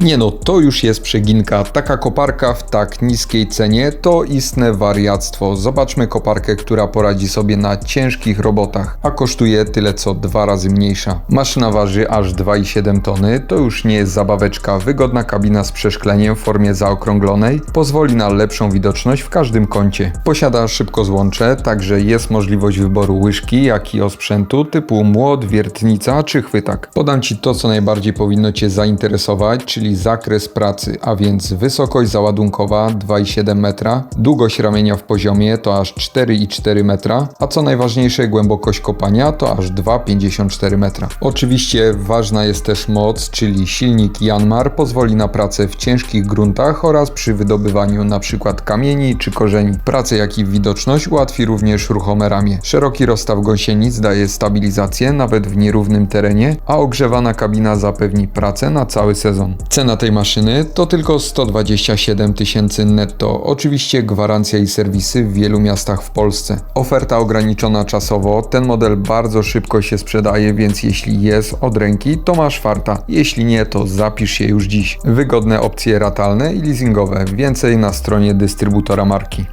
Nie no, to już jest przeginka. Taka koparka w tak niskiej cenie to istne wariactwo. Zobaczmy koparkę, która poradzi sobie na ciężkich robotach, a kosztuje tyle co dwa razy mniejsza. Maszyna waży aż 2,7 tony, to już nie jest zabaweczka. Wygodna kabina z przeszkleniem w formie zaokrąglonej pozwoli na lepszą widoczność w każdym kącie. Posiada szybko złącze, także jest możliwość wyboru łyżki, jak i osprzętu typu młot, wiertnica czy chwytak. Podam Ci to, co najbardziej powinno Cię zainteresować, czyli zakres pracy, a więc wysokość załadunkowa 2,7 metra, długość ramienia w poziomie to aż 4,4 metra, a co najważniejsze głębokość kopania to aż 2,54 metra. Oczywiście ważna jest też moc, czyli silnik Janmar pozwoli na pracę w ciężkich gruntach oraz przy wydobywaniu np. kamieni czy korzeni. Pracę jak i widoczność ułatwi również ruchome ramię. Szeroki rozstaw gąsienic daje stabilizację nawet w nierównym terenie, a ogrzewana kabina zapewni pracę na cały sezon. Cena tej maszyny to tylko 127 tysięcy netto. Oczywiście gwarancja i serwisy w wielu miastach w Polsce. Oferta ograniczona czasowo. Ten model bardzo szybko się sprzedaje, więc jeśli jest od ręki, to masz farta. Jeśli nie, to zapisz się już dziś. Wygodne opcje ratalne i leasingowe. Więcej na stronie dystrybutora marki.